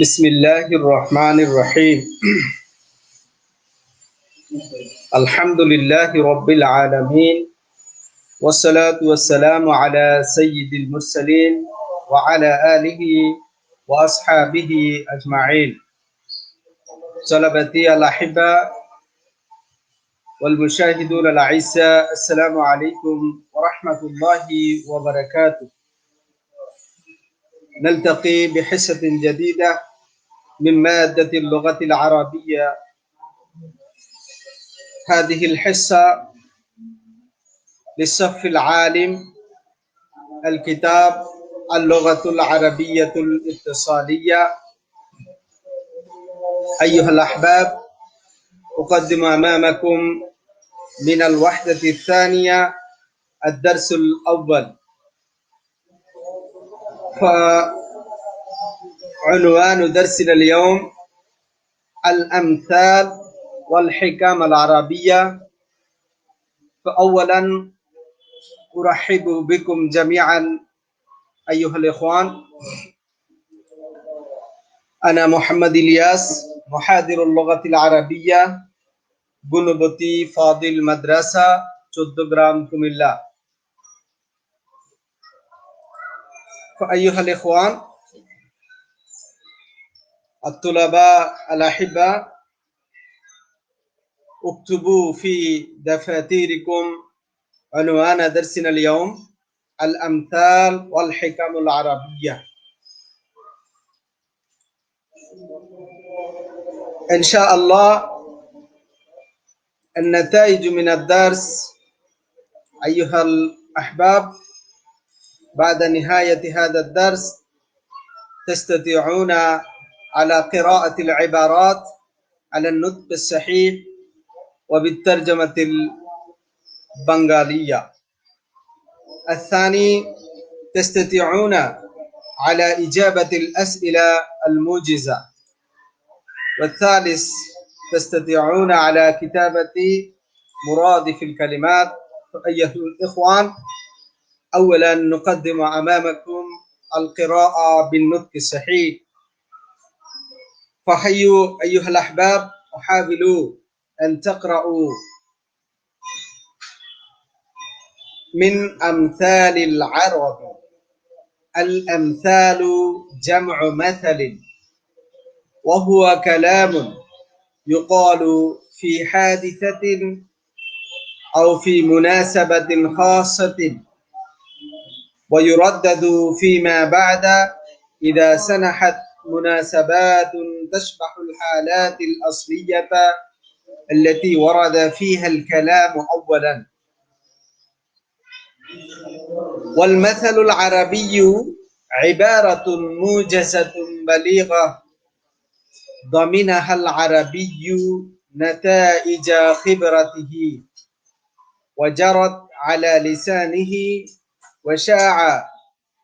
بسم الله الرحمن الرحيم الحمد لله رب العالمين والصلاة والسلام على سيد المرسلين وعلى آله وأصحابه أجمعين طلبتي الأحبة والمشاهدون الأعزاء السلام عليكم ورحمة الله وبركاته. نلتقي بحصة جديدة من مادة اللغة العربية. هذه الحصة للصف العالم الكتاب اللغة العربية الاتصالية. أيها الأحباب أقدم أمامكم من الوحدة الثانية الدرس الأول. فعنوان درسنا اليوم الأمثال والحكام العربية. فأولا أرحب بكم جميعا أيها الإخوان. أنا محمد إلياس محاضر اللغة العربية. গুণবতী ফাদিল মাদ্রাসা চোদ্দগ্রাম কুমিল্লা فأيها الإخوان الطلباء الأحبة اكتبوا في دفاتركم عنوان درسنا اليوم الأمثال والحكم العربية إن شاء الله النتائج من الدرس أيها الأحباب بعد نهاية هذا الدرس تستطيعون على قراءة العبارات على النطق الصحيح وبالترجمة البنغالية. الثاني تستطيعون على إجابة الأسئلة الموجزة. والثالث تستطيعون على كتابة مرادف الكلمات أيها الإخوان. أولا نقدم أمامكم القراءة بالنطق الصحيح. فحيوا أيها الأحباب وحاولوا أن تقرأوا من أمثال العرب. الأمثال جمع مثل وهو كلام يقال في حادثة أو في مناسبة خاصة. ويردد فيما بعد إذا سنحت مناسبات تشبه الحالات الأصلية التي ورد فيها الكلام أولا. والمثل العربي عبارة موجزة بليغة. ضمنها العربي نتائج خبرته وجرت على لسانه وشاع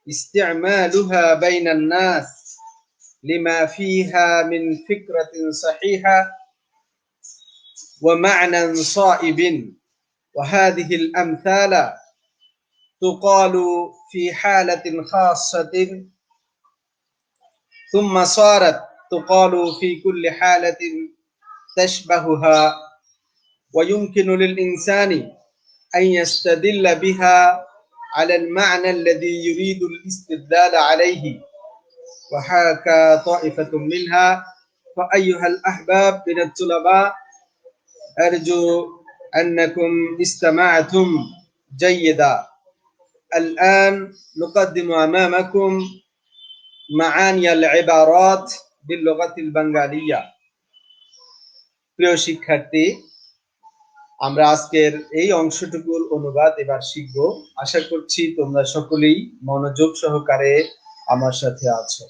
استعمالها بين الناس لما فيها من فكرة صحيحة ومعنى صائب. وهذه الأمثال تقال في حالة خاصة. ثم صارت تقال في كل حالة تشبهها ويمكن للإنسان أن يستدل بها على المعنى الذي يريد الاستدلال عليه. وحاكى طائفة منها فأيها الأحباب من الطلباء أرجو أنكم استمعتم جيدا. الآن نقدم أمامكم معاني العبارات বিল্লগাতিল বাঙ্গালিয়া। প্রিয় শিক্ষার্থী, আমরা আজকের এই অংশটুকুর অনুবাদ এবার শিখব। আশা করছি তোমরা সকলেই মনোযোগ সহকারে আমার সাথে আছো।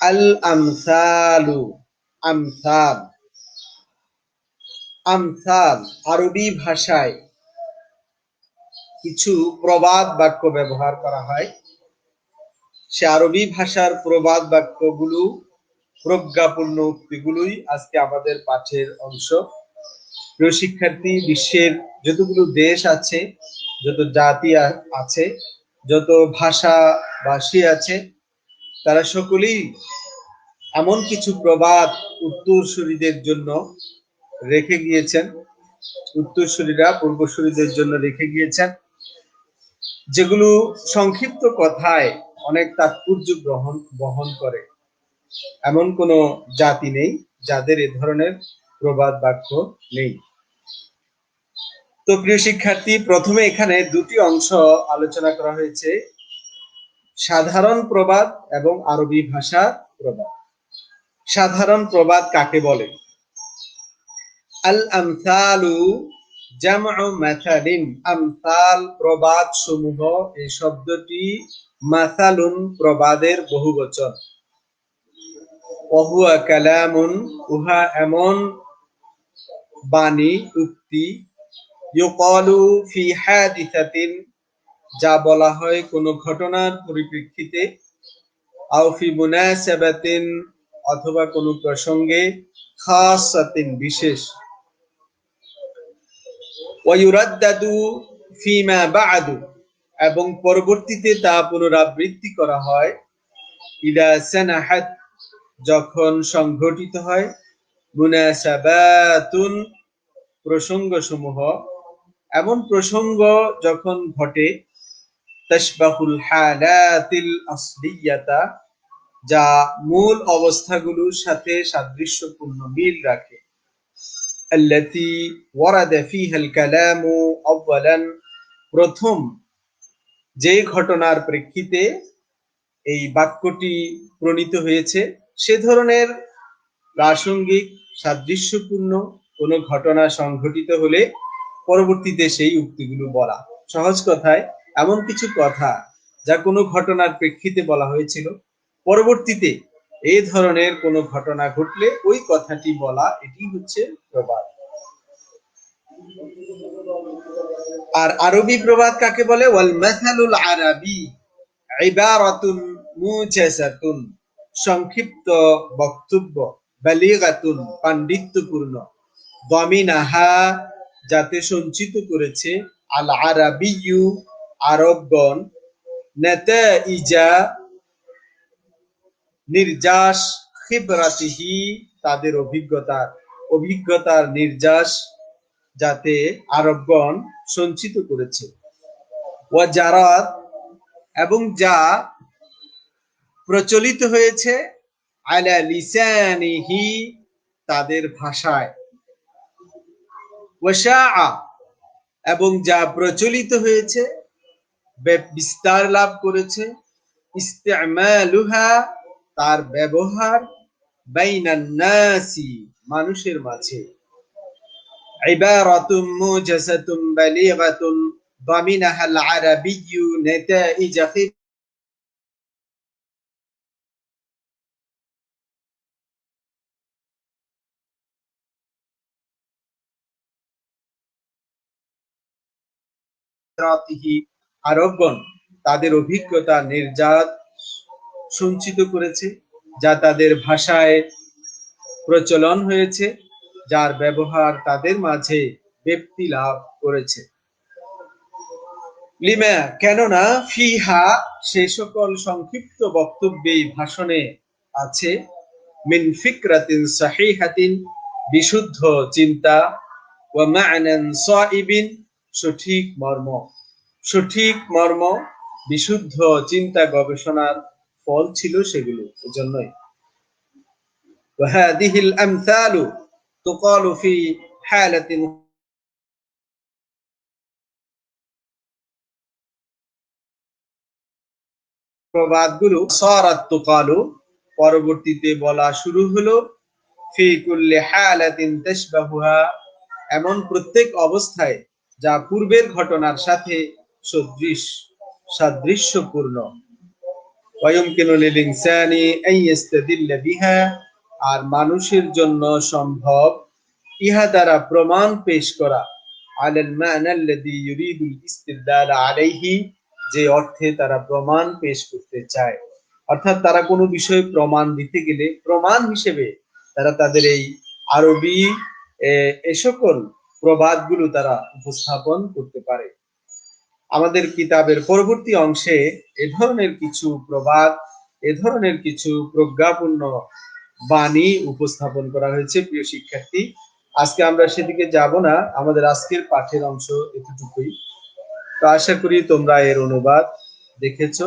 আল আমসালু আমসাল। আমসাল আরবি ভাষায় কিছু প্রবাদ বাক্য ব্যবহার করা হয়। সে আরবি ভাষার প্রবাদ বাক্যগুলো, প্রজ্ঞাপূর্ণ উক্তিগুলোই আজকে আমাদের পাঠের অংশ। প্রিয় শিক্ষার্থী, বিশ্বের যতগুলো দেশ আছে, যত জাতি আছে, যত ভাষা ভাষী আছে, তারা সকলেই এমন কিছু প্রবাদ উত্তরসূরিদের জন্য রেখে গিয়েছেন। উত্তরসূরিরা পূর্বসূরিদের জন্য রেখে গিয়েছেন। যেগুলো সংক্ষিপ্ত কথায় অনেক তাৎপর্য গ্রহণ, বহন করে। এমন কোনো জাতি নেই যাদের এ ধরনের প্রবাদ বাক্য নেই। তো প্রিয় শিক্ষার্থী, প্রথমে এখানে দুটি অংশ আলোচনা করা হয়েছে। সাধারণ প্রবাদ এবং আরবি ভাষা প্রবাদ। সাধারণ প্রবাদ কাকে বলে? আল আমসালু জামউ মাসালিন। আমসাল প্রবাদ সমূহ, এই শব্দটি মাসালুন প্রবাদের বহুবচন। ওহুয়া কালামুন, উহা এমন বাণী, উক্তি, ইউকালু ফি হাদিসাতিন, যা বলা হয় কোনো ঘটনার পরিপ্রেক্ষিতে, আও ফি মুনাসাবাতিন, অথবা কোনো প্রসঙ্গে খাসাতিন বিশেষ। ওয়ুরাদ্দাদু ফিমা বাআদু এবং পরবর্তীতে তা পুনরাবৃত্তি করা হয় ইদা সানাহাত যখন সংঘটিত হয় মুনাসাবাতুন প্রসঙ্গসমূহ এমন প্রসঙ্গ যখন ঘটে তাশবাহুল হালাতিল আসলিয়াতা যা মূল অবস্থাগুলোর সাথে সাদৃশ্যপূর্ণ মিল রাখে التي ورد فيها الكلام أولا প্রথম যে ঘটনার প্রেক্ষিতে এই বাক্যটি প্রণীত হয়েছে, সে ধরনের প্রাসঙ্গিক, সাদৃশ্যপূর্ণ কোনো ঘটনা সংঘটিত হলে পরবর্তীতে সেই উক্তিগুলো বলা। সহজ কথায়, এমন কিছু কথা যা কোনো ঘটনার প্রেক্ষিতে বলা হয়েছিল, পরবর্তীতে এই ধরনের কোনো ঘটনা ঘটলে ওই কথাটি বলা, এটি হচ্ছে প্রবাদ। আর আরবি প্রবাদ কাকে বলে? ওয়াল মাসালুল ইবারাতুন মুজাসাতুন সংক্ষিপ্ত বক্তব্য, বালিগাতুন, পাণ্ডিত্যপূর্ণ। দমিনাহা, যাতে সঞ্চিত করেছে আল আরাবিয়ু, আরবগণ। নেতা ইজা নির্যাস, খিবরাতিহি, তাদের অভিজ্ঞতার অভিজ্ঞতার নির্যাস। যাতে আরবগণ সঞ্চিত করেছে। ওয়া জারাত এবং যা প্রচলিত হয়েছে আলা লিসানিহি তাদের ভাষায়। ওয়াশাআ এবং যা প্রচলিত হয়েছে বিস্তার লাভ করেছে। ইস্তেমালুহা তার ব্যবহার বাইনান নাসি মানুষের মাঝে। ইবারাতুম মুজাসাতুম বালিগাতুন ضمنها العربي نتائج খবরাতিহি আরবগণ তাদের অভিজ্ঞতা নির্যাত সঞ্চিত করেছে যা তাদের ভাষায় প্রচলন হয়েছে যার ব্যবহার তাদের মাঝে ব্যক্তি লাভ করেছে। লিমা, কেননা ফিহা সে সকল সংক্ষিপ্ত বক্তব্যে ভাষণে আছে, মিন ফিকরাতিন সাহিহাতিন, বিশুদ্ধ চিন্তা, ওয়া মা'নান সাইবিন, সঠিক মর্ম। সঠিক মর্ম, বিশুদ্ধ চিন্তা গবেষণার ফল ছিল সেগুলো, এজন্যই। ওয়াহাদিহিল আমসালু تقال في حالة প্রবাদগুলো সারাত তুকালু পরবর্তীতে বলা শুরু হলো ফি কুল্লি হালাতিন তাশবাহুহা এমন প্রত্যেক অবস্থায় যা পূর্বের ঘটনার সাথে সদৃশ সাদৃশ্যপূর্ণ ওয়ায়ুমকিনু লিল ইনসানি আন ইস্তাদিল্লা বিহা আর মানুষের জন্য সম্ভব, ইহা দ্বারা প্রমাণ পেশ করা। আলাল ইউরিদুল ইস্তিদলাল আলাইহি, যে অর্থে তারা প্রমাণ পেশ করতে চায়। অর্থাৎ তারা কোনো বিষয়ে প্রমাণ দিতে গেলে, প্রমাণ হিসেবে তারা তাদের এই আরবি এ সকল প্রবাদগুলো তারা উপস্থাপন করতে পারে। আমাদের কিতাবের পরবর্তী অংশে এ ধরনের কিছু প্রবাদ, এ ধরনের কিছু প্রজ্ঞাপূর্ণ বাণী উপস্থাপন করা হয়েছে প্রিয় শিক্ষার্থী আজকে আমরা সেদিকে যাব না আমাদের আজকের পাঠের অংশ এতটুকুই তো আশা করি তোমরা এর অনুবাদ দেখেছো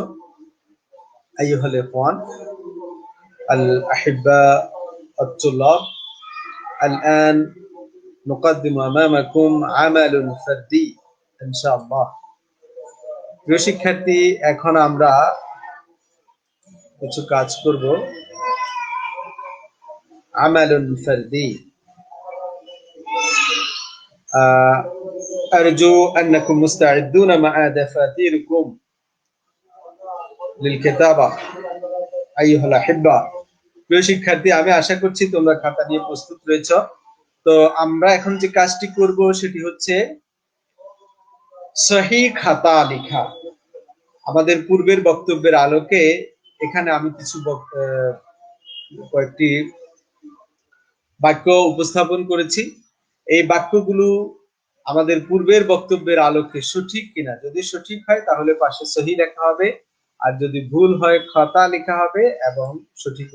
আইয়ুহাল ইখওয়ান الأحباء الطلاب الآن نقدم أمامكم عمل فردي إن شاء الله প্রিয় শিক্ষার্থী এখন আমরা কিছু কাজ করব আমালুন ফারদি آه، أرجو أنكم مستعدون مع دفاتركم للكتابة أيها الأحبة প্রিয় শিক্ষার্থী আমি আশা করছি তোমরা খাতা নিয়ে প্রস্তুত রয়েছ তো আমরা এখন যে কাজটি করব সেটি হচ্ছে সহি খাতা লেখা আমাদের পূর্বের বক্তব্যের আলোকে এখানে আমি কিছু বক- আহ, কয়েকটি বাক্য উপস্থাপন করেছি। এই বাক্যগুলো আমাদের পূর্বের বক্তব্যের আলোকে সঠিক কিনা? যদি সঠিক হয়, তাহলে পাশে সহি লেখা হবে। আর যদি ভুল হয়, খতা লেখা হবে এবং সঠিক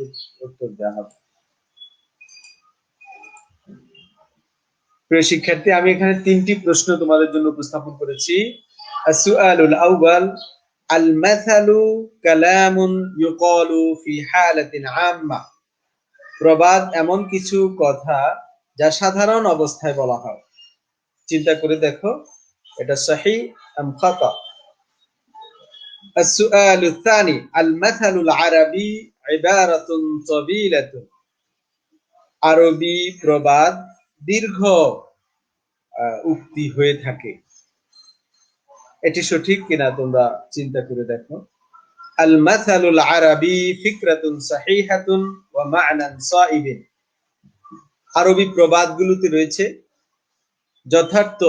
উত্তর দেওয়া হবে। প্রিয় শিক্ষার্থী, আমি এখানে তিনটি প্রশ্ন তোমাদের জন্য উপস্থাপন করেছি। আসুআলুল আউয়াল আল মাসালু কালামুন ইউকালু ফি হালাতিন আম্মা। প্রবাদ এমন কিছু কথা যা সাধারণ অবস্থায় বলা হয় চিন্তা করে দেখো এটা সহি আম খাতা السؤال الثاني المثل العربي عبارة طويلة আরবি প্রবাদ দীর্ঘ আহ, উক্তি হয়ে থাকে এটি সঠিক কিনা তোমরা চিন্তা করে দেখো المثل العربي فكرة صحيحة ومعنى صائب আরবি প্রবাদগুলোতে রয়েছে যথার্থ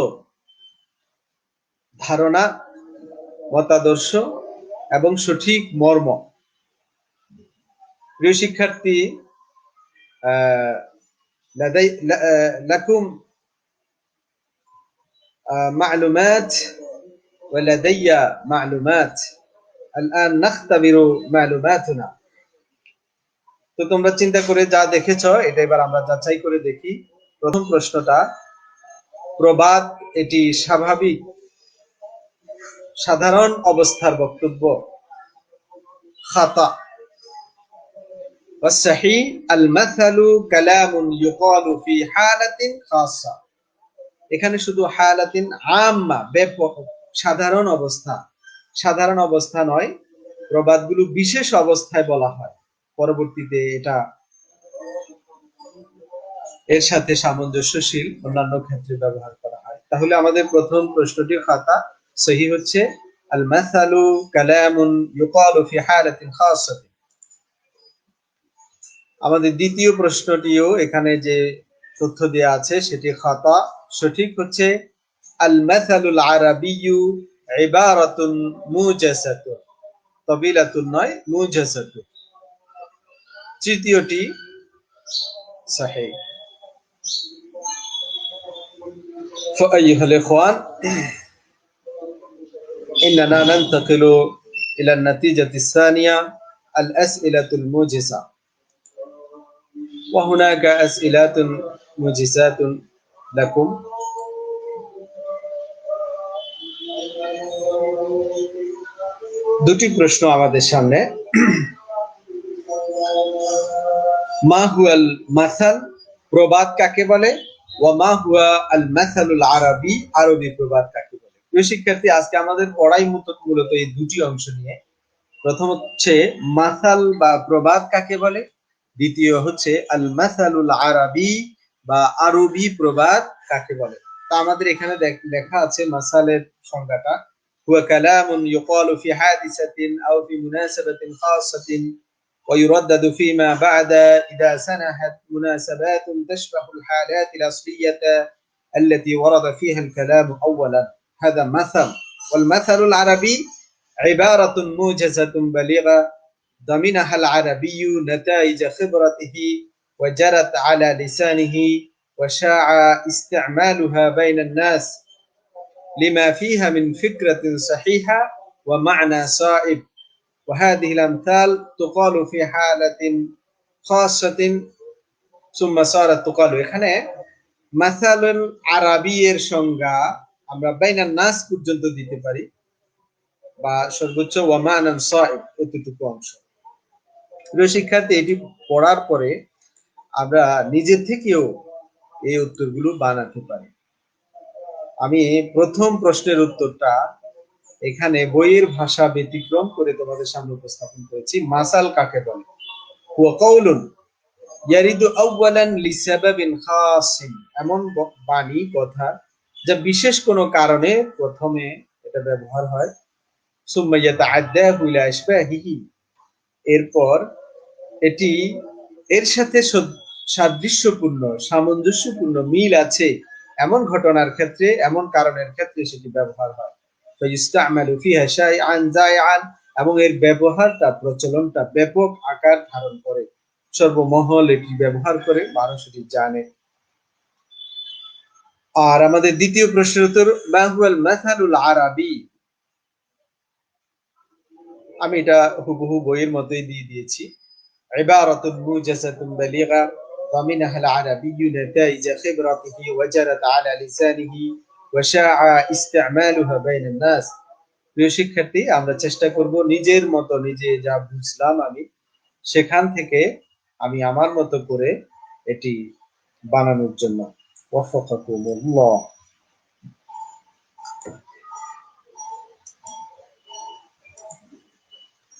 ধারণা মতাদর্শ এবং সঠিক মর্ম প্রিয় শিক্ষার্থী আহ, لدي- ل- آه، لكم آه، معلومات ولدي معلومات الآن نختبر معلوماتنا তো তোমরা চিন্তা করে যা দেখেছ এটা এবার আমরা যাচাই করে দেখি প্রথম প্রশ্নটা প্রবাদ এটি স্বাভাবিক সাধারণ অবস্থার বক্তব্য খাতা والصحيح المثل كلام يقال في حالة خاصة এখানে শুধু হালাতিন আম্মা ব্যাপক সাধারণ অবস্থা সাধারণ অবস্থা নয়, প্রবাদগুলো বিশেষ অবস্থায় বলা হয়। পরবর্তীতে এটা এর সাথে সামঞ্জস্যশীল, অন্যান্য ক্ষেত্রে ব্যবহার করা হয়। তাহলে আমাদের প্রথম প্রশ্নটি খাতা সহি হচ্ছে আল মাসালু কালামুন ইউকালু ফি হালাতিন খাসাতিন আমাদের দ্বিতীয় প্রশ্নটিও এখানে যে তথ্য দেয়া আছে, সেটি খাতা সঠিক হচ্ছে আল মাসালুল আরাবিয়ু ইবারাতুন মুজাসাতুন তবিলাতুন নয় মুজাসাতুন তৃতীয়টি সহিহ فأيها الإخوان إننا ننتقل إلى النتيجة الثانية الأسئلة الموجزة وهناك أسئلة موجزات لكم দুটি প্রশ্ন আমাদের সামনে। মা হুয়াল মাসাল প্রবাদ কাকে বলে? আরবি আরবি প্রবাদ কাকে বলে? শিক্ষার্থী, আজকে আমাদের পড়াই মূলত এই দুটি অংশ নিয়ে। প্রথম হচ্ছে মাসাল বা প্রবাদ কাকে বলে? দ্বিতীয় হচ্ছে আল আরবি বা আরবি প্রবাদ কাকে বলে? তা আমাদের এখানে দেখ- আছে মাসালের সংজ্ঞাটা। هو كلام يقال في حادثة أو في مناسبة خاصة ويردد فيما بعد إذا سنحت مناسبات تشبه الحالات الأصلية التي ورد فيها الكلام أولا. هذا مثل. والمثل العربي عبارة موجزة بليغة ضمنها العربي نتائج خبرته وجرت على لسانه وشاع استعمالها بين الناس. لما فيها من فكرة صحيحة ومعنى صائب وهذه الأمثال تقال في حالة خاصة ثم صارت تقال এখানে মাসালুল আরবিয়ের সংজ্ঞা আমরা বাইনান নাস পর্যন্ত দিতে পারি বা সর্বোচ্চ ওয়ামানান সাইব এতটুকু অংশ প্রিয় শিক্ষার্থী এটি পড়ার পরে আমরা নিজে থেকেও এই উত্তরগুলো বানাতে পারি আমি প্রথম প্রশ্নের উত্তরটা এখানে বইয়ের ভাষা ব্যতিক্রম করে তোমাদের সামনে উপস্থাপন করেছি। মাসাল কাকে বলে? হুয়া কাউলুন ইয়ারিদু আউয়ালান লিসাবাবিন খাসিন। এমন বাণী, কথা যা বিশেষ কোনো কারণে প্রথমে এটা ব্যবহার হয়। সুম্মা ইয়াতাআদ্দাহু ইলা ইশবাহিহি এরপর এটি এর সাথে সাদৃশ্যপূর্ণ, সামঞ্জস্যপূর্ণ মিল আছে। এমন ঘটনার ক্ষেত্রে, এমন কারণের ক্ষেত্রে সেটি ব্যবহার হয়। তো ইস্তামালু ফিহা শাইআন জাইআন এবং এর ব্যবহারটা, প্রচলনটা ব্যাপক আকার ধারণ করে। সর্বমহল এটি ব্যবহার করে মানুষ এটি জানে। আর আমাদের দ্বিতীয় প্রশ্নের উত্তর মাহুয়াল মাসালুল আরাবি? আমি এটা হুবহু বইয়ের মধ্যেই দিয়ে দিয়েছি। এবার অতুল মুজাসাতুন বালিগা। ضمنها العربي نتائج خبرته وجرت على لسانه وشاع استعمالها بين الناس প্রিয় শিক্ষার্থী আমরা চেষ্টা করব নিজের মতো নিজে যা বুঝলাম আমি সেখান থেকে আমি আমার মতো করে এটি বানানোর জন্য ওয়াফাকাকুমুল্লাহ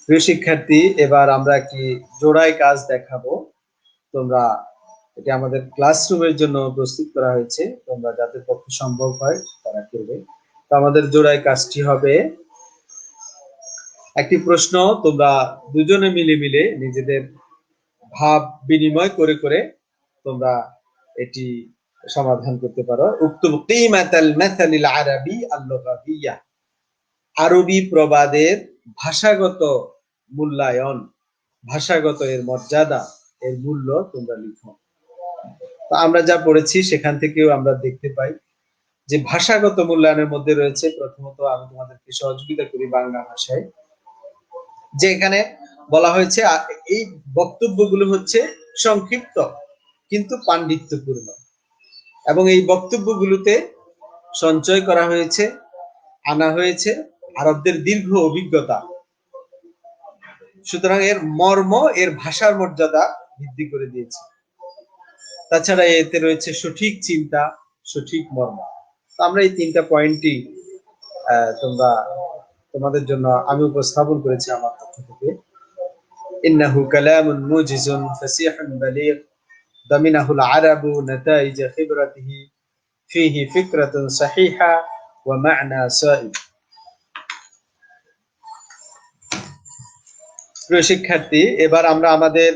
প্রিয় শিক্ষার্থী এবার আমরা একটি জোড়াই কাজ দেখাবো তোমরা এটি আমাদের ক্লাসরুমের জন্য প্রস্তুত করা হয়েছে। তোমরা যাদের পক্ষে সম্ভব হয়, তারা করবে। তো আমাদের জোড়াই কাজটি হবে। একটি প্রশ্ন, তোমরা দুজনে মিলে মিলে নিজেদের ভাব বিনিময় করে করে তোমরা এটি সমাধান করতে পারো। মাসালিল আরাবি আরবি প্রবাদের ভাষাগত মূল্যায়ন, ভাষাগত এর মর্যাদা, এর মূল্য তোমরা লিখো। আমরা যা পড়েছি সেখান থেকেও আমরা দেখতে পাই যে ভাষাগত মূল্যায়নের মধ্যে রয়েছে, প্রথমত আমি তোমাদেরকে সহযোগিতা করি বাংলা ভাষায়, যে এখানে বলা হয়েছে এই বক্তব্যগুলো হচ্ছে সংক্ষিপ্ত কিন্তু পাণ্ডিত্যপূর্ণ এবং এই বক্তব্যগুলোতে সঞ্চয় করা হয়েছে, আনা হয়েছে আরবদের দীর্ঘ অভিজ্ঞতা। সুতরাং এর মর্ম, এর ভাষার মর্যাদা বৃদ্ধি করে দিয়েছে। তাছাড়া এতে রয়েছে সঠিক চিন্তা সঠিক মর্ম আমরা এই তিনটা পয়েন্টই তোমরা তোমাদের জন্য আমি উপস্থাপন করেছি আমার পক্ষ থেকে إنه كلام موجز فسيح بليغ ضمنه العرب نتائج خبرته فيه فكرة صحيحة ومعنى سائب প্রিয় শিক্ষার্থী এবার আমরা আমাদের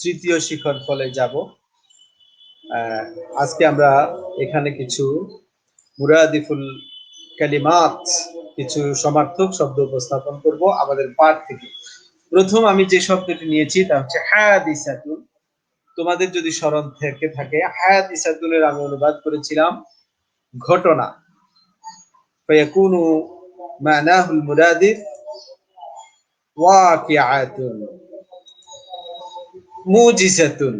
তৃতীয় শিখর ফলে যাব আজকে আমরা এখানে কিছু মুরাদিফুল কালিমাত, কিছু সমার্থক শব্দ উপস্থাপন করব আমাদের পাঠ থেকে। প্রথম আমি যে শব্দটি নিয়েছি, তা হচ্ছে হায়াদিসাতুন তোমাদের যদি স্মরণ থেকে থাকে হায়াদিসাতুনের আমি অনুবাদ করেছিলাম ঘটনা। ফায়াকুনু মানাহুল মুরাদিফ ওয়াকিআতুন, মুজিজাতুন।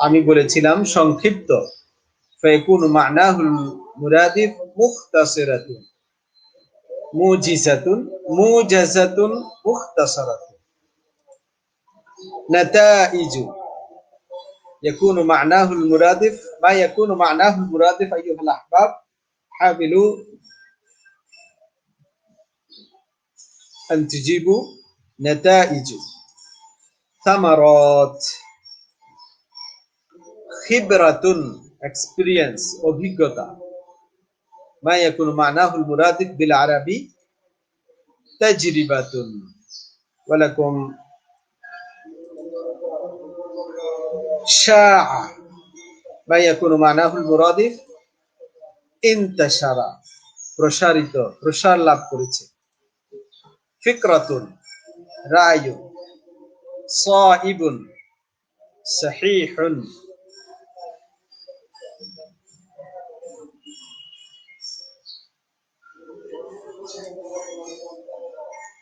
আমি বলেছিলাম সংক্ষিপ্ত ফায়াকুনু মানাহুল মুরাদিফ মুখতাসিরাতুন মুজিজাতুন মুজাজাতুন মুখতাসারাতুন نتائج يكون معناه المرادف ما يكون معناه المرادف أيها الأحباب حاولوا أن تجيبوا نتائج ثمرات খিবরাতুন এক্সপিরিয়েন্স অভিজ্ঞতা। মা ইয়াকুনু মানাহুল মুরাদিক বিল আরাবি তাজরিবাতুন। ওয়ালাকুম শাআ। মা ইয়াকুনু মানাহুল মুরাদিক ইনতাশারা, প্রসারিত, প্রসার লাভ করেছে। ফিকরাতুন, রায়ুন সাইবুন সাহিহুন।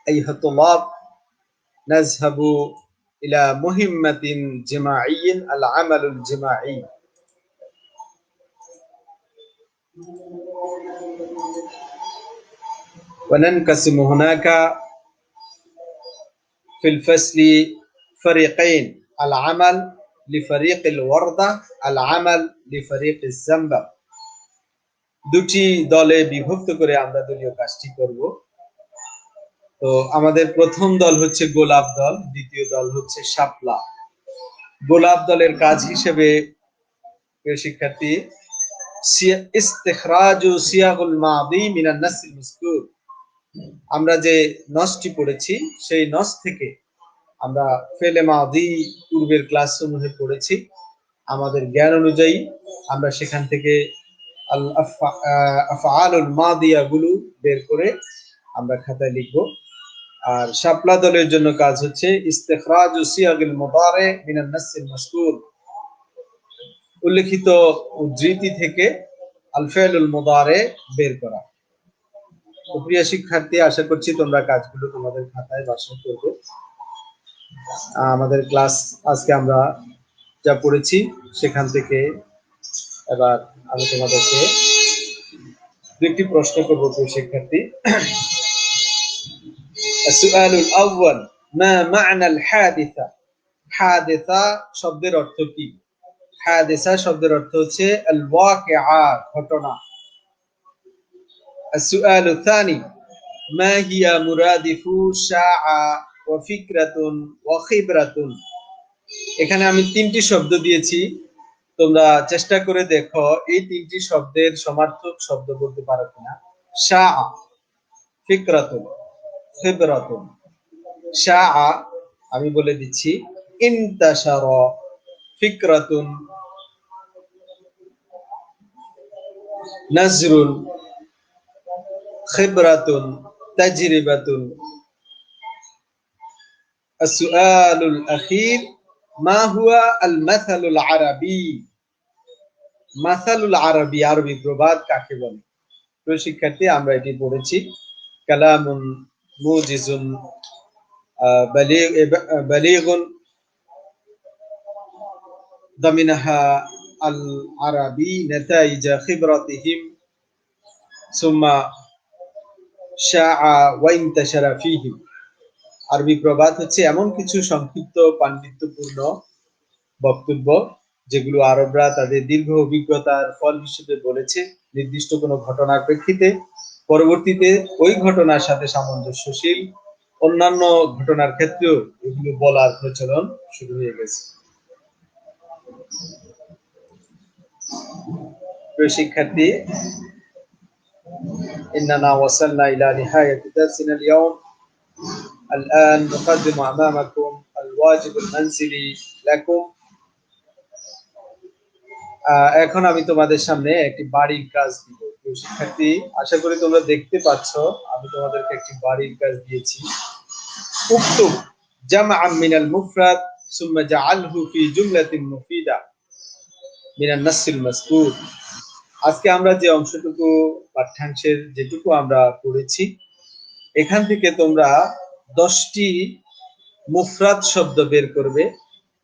أيها الطلاب نذهب إلى مهمة جماعي العمل الجماعي وننقسم هناك في الفصل فريقين العمل لفريق الوردة العمل لفريق الزنبق দুটি দলে বিভক্ত করে আমরা দলীয় কাজটি করব তো আমাদের প্রথম দল হচ্ছে গোলাপ দল, দ্বিতীয় দল হচ্ছে শাপলা। গোলাপ দলের কাজ হিসেবে শিক্ষার্থী আমরা যে নসটি পড়েছি, সেই নস থেকে আমরা ফেলে মাদি পূর্বের ক্লাস সমূহে পড়েছি। আমাদের জ্ঞান অনুযায়ী আমরা সেখান থেকে আল আফআলুল মাদিয়া গুলো বের করে আমরা খাতায় লিখব। আর শাপলা দলের জন্য কাজ হচ্ছে ইস্তেখরাজু সিয়াগুল মুদারে মিনান নাসিল মাসকুর উল্লেখিত উদ্ধৃতি থেকে আল ফেলুল মুদারে বের করা। প্রিয় শিক্ষার্থী, আশা করছি তোমরা কাজগুলো তোমাদের খাতায় বাসন করবে। আমাদের ক্লাস আজকে আমরা যা পড়েছি সেখান থেকে এবার আমি তোমাদেরকে দুটি প্রশ্ন করব প্রিয় শিক্ষার্থী। السؤال الأول ما معنى الحادثة حادثة শব্দের অর্থ কি হাদিসা শব্দের অর্থ হচ্ছে আল ওয়াকিআ ঘটনা السؤال الثاني ما هي مرادف شاع وفكرة وخبرة এখানে আমি তিনটি শব্দ দিয়েছি তোমরা চেষ্টা করে দেখো এই তিনটি শব্দের সমার্থক শব্দ বলতে পারো কিনা শা ফিকরাতুন খিবরাতুন শা আমি বলে দিচ্ছি ইন্তাশার ফিকরাতুন নাজরুন খিবরাতুন তাজরিবাতুন السؤال الأخير ما هو المثل العربي مثل العربي আরবি প্রবাদ কাকে বলে প্রিয় শিক্ষার্থী আমরা এটি পড়েছি কালামুন মুজিজুন বালিগ বালিগুন ضمنها العربي نتائج خبرتهم ثم شاع وانتشر فيهم আরবি প্রবাদ হচ্ছে এমন কিছু সংক্ষিপ্ত পাণ্ডিত্যপূর্ণ বক্তব্য যেগুলো আরবরা তাদের দীর্ঘ অভিজ্ঞতার ফল হিসেবে বলেছে নির্দিষ্ট কোনো ঘটনার প্রেক্ষিতে পরবর্তীতে ওই ঘটনার সাথে সামঞ্জস্যশীল অন্যান্য ঘটনার ক্ষেত্রেও এগুলো বলার প্রচলন শুরু হয়ে গেছে প্রিয় শিক্ষার্থী إننا وصلنا إلى نهاية درسنا اليوم الآن نقدم أمامكم الواجب المنزلي لكم এখন আমি তোমাদের সামনে একটি বাড়ির কাজ দিব শিক্ষার্থী, আশা করি তোমরা দেখতে পাচ্ছ, আমি তোমাদেরকে একটি বাড়ির কাজ দিয়েছি। উক্ত জামা মিনাল মুফরাদ, সুম্মা জাআলহু ফি জুমলাতিন মুফিদা মিনান নাসিল মাসকুর। আজকে আমরা যে অংশটুকু, পাঠ্যাংশের যেটুকু আমরা পড়েছি, এখান থেকে তোমরা দশটি মুফরাদ শব্দ বের করবে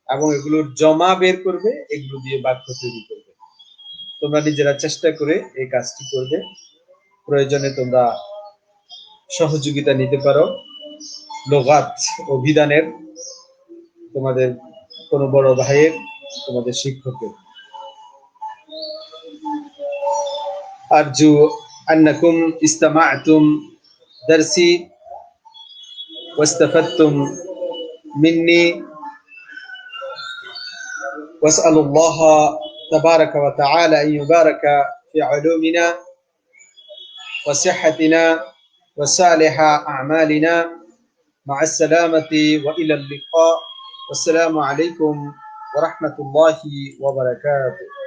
এবং এগুলোর জমা বের করবে, এগুলো দিয়ে বাক্য তৈরি করবে। তোমরা নিজেরা চেষ্টা করে এই কাজটি করবে প্রয়োজনে তোমরা সহযোগিতা নিতে পারো লোগাত অভিধানের তোমাদের কোনো বড় ভাইয়ের তোমাদের শিক্ষকের أرجو أنكم استمعتم درسي واستفدتم مني واسأل الله تبارك وتعالى أن يبارك في علومنا وصحتنا وصالح أعمالنا. مع السلامة وإلى اللقاء. والسلام عليكم ورحمة الله وبركاته.